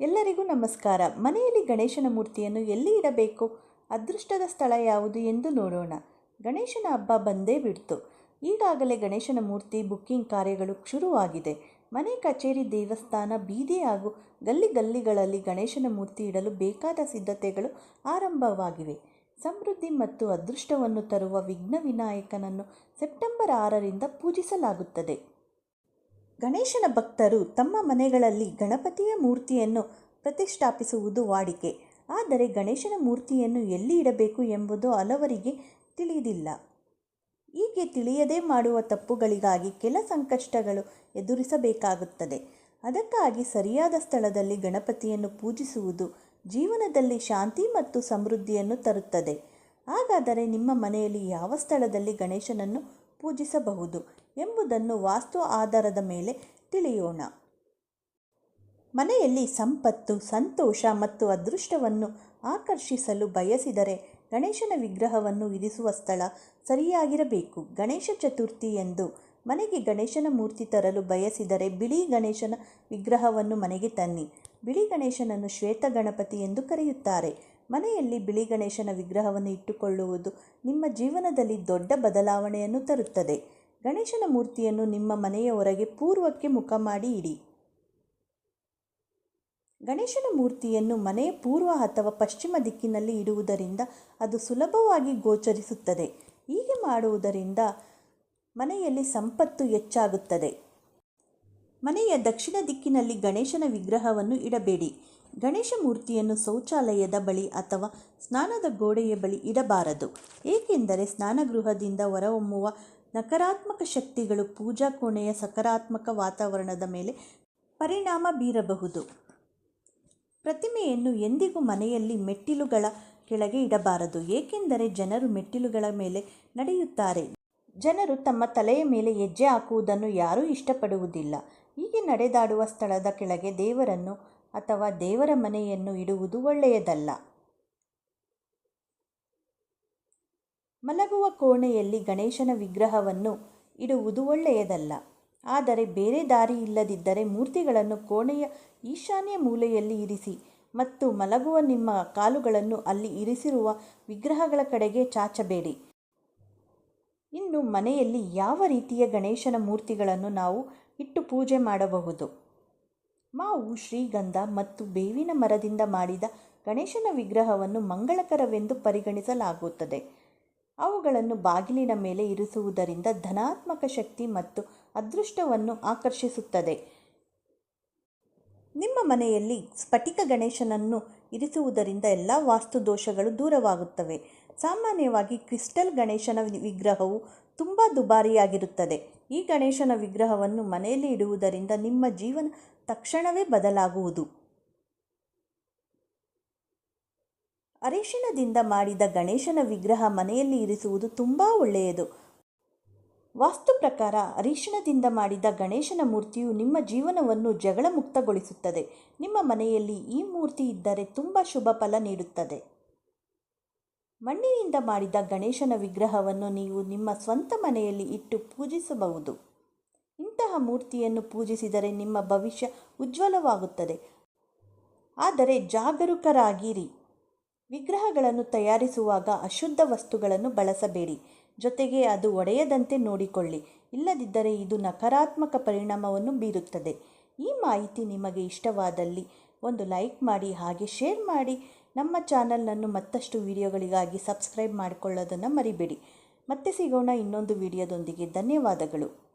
ಎಲ್ಲರಿಗೂ ನಮಸ್ಕಾರ. ಮನೆಯಲ್ಲಿ ಗಣೇಶನ ಮೂರ್ತಿಯನ್ನು ಎಲ್ಲಿ ಇಡಬೇಕು? ಅದೃಷ್ಟದ ಸ್ಥಳ ಯಾವುದು ಎಂದು ನೋಡೋಣ. ಗಣೇಶನ ಹಬ್ಬ ಬಂದೇ ಬಿಡ್ತು. ಈಗಾಗಲೇ ಗಣೇಶನ ಮೂರ್ತಿ ಬುಕ್ಕಿಂಗ್ ಕಾರ್ಯಗಳು ಶುರುವಾಗಿದೆ. ಮನೆ, ಕಚೇರಿ, ದೇವಸ್ಥಾನ, ಬೀದಿ ಹಾಗೂ ಗಲ್ಲಿ ಗಲ್ಲಿಗಳಲ್ಲಿ ಗಣೇಶನ ಮೂರ್ತಿ ಇಡಲು ಬೇಕಾದ ಸಿದ್ಧತೆಗಳು ಆರಂಭವಾಗಿವೆ. ಸಮೃದ್ಧಿ ಮತ್ತು ಅದೃಷ್ಟವನ್ನು ತರುವ ವಿಘ್ನ ವಿನಾಯಕನನ್ನು ಸೆಪ್ಟೆಂಬರ್ ಆರರಿಂದ ಪೂಜಿಸಲಾಗುತ್ತದೆ. ಗಣೇಶನ ಭಕ್ತರು ತಮ್ಮ ಮನೆಗಳಲ್ಲಿ ಗಣಪತಿಯ ಮೂರ್ತಿಯನ್ನು ಪ್ರತಿಷ್ಠಾಪಿಸುವುದು ವಾಡಿಕೆ. ಆದರೆ ಗಣೇಶನ ಮೂರ್ತಿಯನ್ನು ಎಲ್ಲಿ ಇಡಬೇಕು ಎಂಬುದು ಹಲವರಿಗೆ ತಿಳಿದಿಲ್ಲ. ಹೀಗೆ ತಿಳಿಯದೇ ಮಾಡುವ ತಪ್ಪುಗಳಿಗಾಗಿ ಕೆಲ ಸಂಕಷ್ಟಗಳು ಎದುರಿಸಬೇಕಾಗುತ್ತದೆ. ಅದಕ್ಕಾಗಿ ಸರಿಯಾದ ಸ್ಥಳದಲ್ಲಿ ಗಣಪತಿಯನ್ನು ಪೂಜಿಸುವುದು ಜೀವನದಲ್ಲಿ ಶಾಂತಿ ಮತ್ತು ಸಮೃದ್ಧಿಯನ್ನು ತರುತ್ತದೆ. ಹಾಗಾದರೆ ನಿಮ್ಮ ಮನೆಯಲ್ಲಿ ಯಾವ ಸ್ಥಳದಲ್ಲಿ ಗಣೇಶನನ್ನು ಪೂಜಿಸಬಹುದು? ಎಂಬುದನ್ನು ವಾಸ್ತು ಆಧಾರದ ಮೇಲೆ ತಿಳಿಯೋಣ. ಮನೆಯಲ್ಲಿ ಸಂಪತ್ತು, ಸಂತೋಷ ಮತ್ತು ಅದೃಷ್ಟವನ್ನು ಆಕರ್ಷಿಸಲು ಬಯಸಿದರೆ ಗಣೇಶನ ವಿಗ್ರಹವನ್ನು ಇರಿಸುವ ಸ್ಥಳ ಸರಿಯಾಗಿರಬೇಕು. ಗಣೇಶ ಚತುರ್ಥಿ ಎಂದು ಮನೆಗೆ ಗಣೇಶನ ಮೂರ್ತಿ ತರಲು ಬಯಸಿದರೆ ಬಿಳಿ ಗಣೇಶನ ವಿಗ್ರಹವನ್ನು ಮನೆಗೆ ತನ್ನಿ. ಬಿಳಿ ಗಣೇಶನನ್ನು ಶ್ವೇತ ಗಣಪತಿ ಎಂದು ಕರೆಯುತ್ತಾರೆ. ಮನೆಯಲ್ಲಿ ಬಿಳಿ ಗಣೇಶನ ವಿಗ್ರಹವನ್ನು ಇಟ್ಟುಕೊಳ್ಳುವುದು ನಿಮ್ಮ ಜೀವನದಲ್ಲಿ ದೊಡ್ಡ ಬದಲಾವಣೆಯನ್ನು ತರುತ್ತದೆ. ಗಣೇಶನ ಮೂರ್ತಿಯನ್ನು ನಿಮ್ಮ ಮನೆಯ ಹೊರಗೆ ಪೂರ್ವಕ್ಕೆ ಮುಖ ಮಾಡಿ ಇಡಿ. ಗಣೇಶನ ಮೂರ್ತಿಯನ್ನು ಮನೆಯ ಪೂರ್ವ ಅಥವಾ ಪಶ್ಚಿಮ ದಿಕ್ಕಿನಲ್ಲಿ ಇಡುವುದರಿಂದ ಅದು ಸುಲಭವಾಗಿ ಗೋಚರಿಸುತ್ತದೆ. ಹೀಗೆ ಮಾಡುವುದರಿಂದ ಮನೆಯಲ್ಲಿ ಸಂಪತ್ತು ಹೆಚ್ಚಾಗುತ್ತದೆ. ಮನೆಯ ದಕ್ಷಿಣ ದಿಕ್ಕಿನಲ್ಲಿ ಗಣೇಶನ ವಿಗ್ರಹವನ್ನು ಇಡಬೇಡಿ. ಗಣೇಶ ಮೂರ್ತಿಯನ್ನು ಶೌಚಾಲಯದ ಬಳಿ ಅಥವಾ ಸ್ನಾನದ ಗೋಡೆಯ ಬಳಿ ಇಡಬಾರದು. ಏಕೆಂದರೆ ಸ್ನಾನಗೃಹದಿಂದ ಹೊರಹೊಮ್ಮುವ ನಕಾರಾತ್ಮಕ ಶಕ್ತಿಗಳು ಪೂಜಾ ಕೋಣೆಯ ಸಕಾರಾತ್ಮಕ ವಾತಾವರಣದ ಮೇಲೆ ಪರಿಣಾಮ ಬೀರಬಹುದು. ಪ್ರತಿಮೆಯನ್ನು ಎಂದಿಗೂ ಮನೆಯಲ್ಲಿ ಮೆಟ್ಟಿಲುಗಳ ಕೆಳಗೆ ಇಡಬಾರದು, ಏಕೆಂದರೆ ಜನರು ಮೆಟ್ಟಿಲುಗಳ ಮೇಲೆ ನಡೆಯುತ್ತಾರೆ. ಜನರು ತಮ್ಮ ತಲೆಯ ಮೇಲೆ ಹೆಜ್ಜೆ ಹಾಕುವುದನ್ನು ಯಾರೂ ಇಷ್ಟಪಡುವುದಿಲ್ಲ. ಹೀಗೆ ನಡೆದಾಡುವ ಸ್ಥಳದ ಕೆಳಗೆ ದೇವರನ್ನು ಅಥವಾ ದೇವರ ಮನೆಯನ್ನು ಇಡುವುದು ಒಳ್ಳೆಯದಲ್ಲ. ಮಲಗುವ ಕೋಣೆಯಲ್ಲಿ ಗಣೇಶನ ವಿಗ್ರಹವನ್ನು ಇಡುವುದು ಒಳ್ಳೆಯದಲ್ಲ. ಆದರೆ ಬೇರೆ ದಾರಿ ಇಲ್ಲದಿದ್ದರೆ ಮೂರ್ತಿಗಳನ್ನು ಕೋಣೆಯ ಈಶಾನ್ಯ ಮೂಲೆಯಲ್ಲಿ ಇರಿಸಿ ಮತ್ತು ಮಲಗುವ ನಿಮ್ಮ ಕಾಲುಗಳನ್ನು ಅಲ್ಲಿ ಇರಿಸಿರುವ ವಿಗ್ರಹಗಳ ಕಡೆಗೆ ಚಾಚಬೇಡಿ. ಇನ್ನು ಮನೆಯಲ್ಲಿ ಯಾವ ರೀತಿಯ ಗಣೇಶನ ಮೂರ್ತಿಗಳನ್ನು ನಾವು ಇಟ್ಟು ಪೂಜೆ ಮಾಡಬಹುದು? ಮಾವು, ಶ್ರೀಗಂಧ ಮತ್ತು ಬೇವಿನ ಮರದಿಂದ ಮಾಡಿದ ಗಣೇಶನ ವಿಗ್ರಹವನ್ನು ಮಂಗಳಕರವೆಂದು ಪರಿಗಣಿಸಲಾಗುತ್ತದೆ. ಅವುಗಳನ್ನು ಬಾಗಿಲಿನ ಮೇಲೆ ಇರಿಸುವುದರಿಂದ ಧನಾತ್ಮಕ ಶಕ್ತಿ ಮತ್ತು ಅದೃಷ್ಟವನ್ನು ಆಕರ್ಷಿಸುತ್ತದೆ. ನಿಮ್ಮ ಮನೆಯಲ್ಲಿ ಸ್ಫಟಿಕ ಗಣೇಶನನ್ನು ಇರಿಸುವುದರಿಂದ ಎಲ್ಲ ವಾಸ್ತು ದೋಷಗಳು ದೂರವಾಗುತ್ತವೆ. ಸಾಮಾನ್ಯವಾಗಿ ಕ್ರಿಸ್ಟಲ್ ಗಣೇಶನ ವಿಗ್ರಹವು ತುಂಬ ದುಬಾರಿಯಾಗಿರುತ್ತದೆ. ಈ ಗಣೇಶನ ವಿಗ್ರಹವನ್ನು ಮನೆಯಲ್ಲಿ ಇಡುವುದರಿಂದ ನಿಮ್ಮ ಜೀವನ ತಕ್ಷಣವೇ ಬದಲಾಗುವುದು. ಅರಿಶಿಣದಿಂದ ಮಾಡಿದ ಗಣೇಶನ ವಿಗ್ರಹ ಮನೆಯಲ್ಲಿ ಇರಿಸುವುದು ತುಂಬ ಒಳ್ಳೆಯದು. ವಾಸ್ತು ಪ್ರಕಾರ ಅರಿಶಿಣದಿಂದ ಮಾಡಿದ ಗಣೇಶನ ಮೂರ್ತಿಯು ನಿಮ್ಮ ಜೀವನವನ್ನು ಜಗಳ ಮುಕ್ತಗೊಳಿಸುತ್ತದೆ ನಿಮ್ಮ ಮನೆಯಲ್ಲಿ ಈ ಮೂರ್ತಿ ಇದ್ದರೆ ತುಂಬ ಶುಭ ಫಲ ನೀಡುತ್ತದೆ. ಮಣ್ಣಿನಿಂದ ಮಾಡಿದ ಗಣೇಶನ ವಿಗ್ರಹವನ್ನು ನೀವು ನಿಮ್ಮ ಸ್ವಂತ ಮನೆಯಲ್ಲಿ ಇಟ್ಟು ಪೂಜಿಸಬಹುದು. ಇಂತಹ ಮೂರ್ತಿಯನ್ನು ಪೂಜಿಸಿದರೆ ನಿಮ್ಮ ಭವಿಷ್ಯ ಉಜ್ವಲವಾಗುತ್ತದೆ. ಆದರೆ ಜಾಗರೂಕರಾಗಿರಿ. ವಿಗ್ರಹಗಳನ್ನು ತಯಾರಿಸುವಾಗ ಅಶುದ್ಧ ವಸ್ತುಗಳನ್ನು ಬಳಸಬೇಡಿ. ಜೊತೆಗೆ ಅದು ಒಡೆಯದಂತೆ ನೋಡಿಕೊಳ್ಳಿ. ಇಲ್ಲದಿದ್ದರೆ ಇದು ನಕಾರಾತ್ಮಕ ಪರಿಣಾಮವನ್ನು ಬೀರುತ್ತದೆ. ಈ ಮಾಹಿತಿ ನಿಮಗೆ ಇಷ್ಟವಾದಲ್ಲಿ ಒಂದು ಲೈಕ್ ಮಾಡಿ, ಹಾಗೆ ಶೇರ್ ಮಾಡಿ. ನಮ್ಮ ಚಾನಲನ್ನು ಮತ್ತಷ್ಟು ವಿಡಿಯೋಗಳಿಗಾಗಿ ಸಬ್ಸ್ಕ್ರೈಬ್ ಮಾಡಿಕೊಳ್ಳೋದನ್ನು ಮರಿಬೇಡಿ. ಮತ್ತೆ ಸಿಗೋಣ ಇನ್ನೊಂದು ವಿಡಿಯೋದೊಂದಿಗೆ. ಧನ್ಯವಾದಗಳು.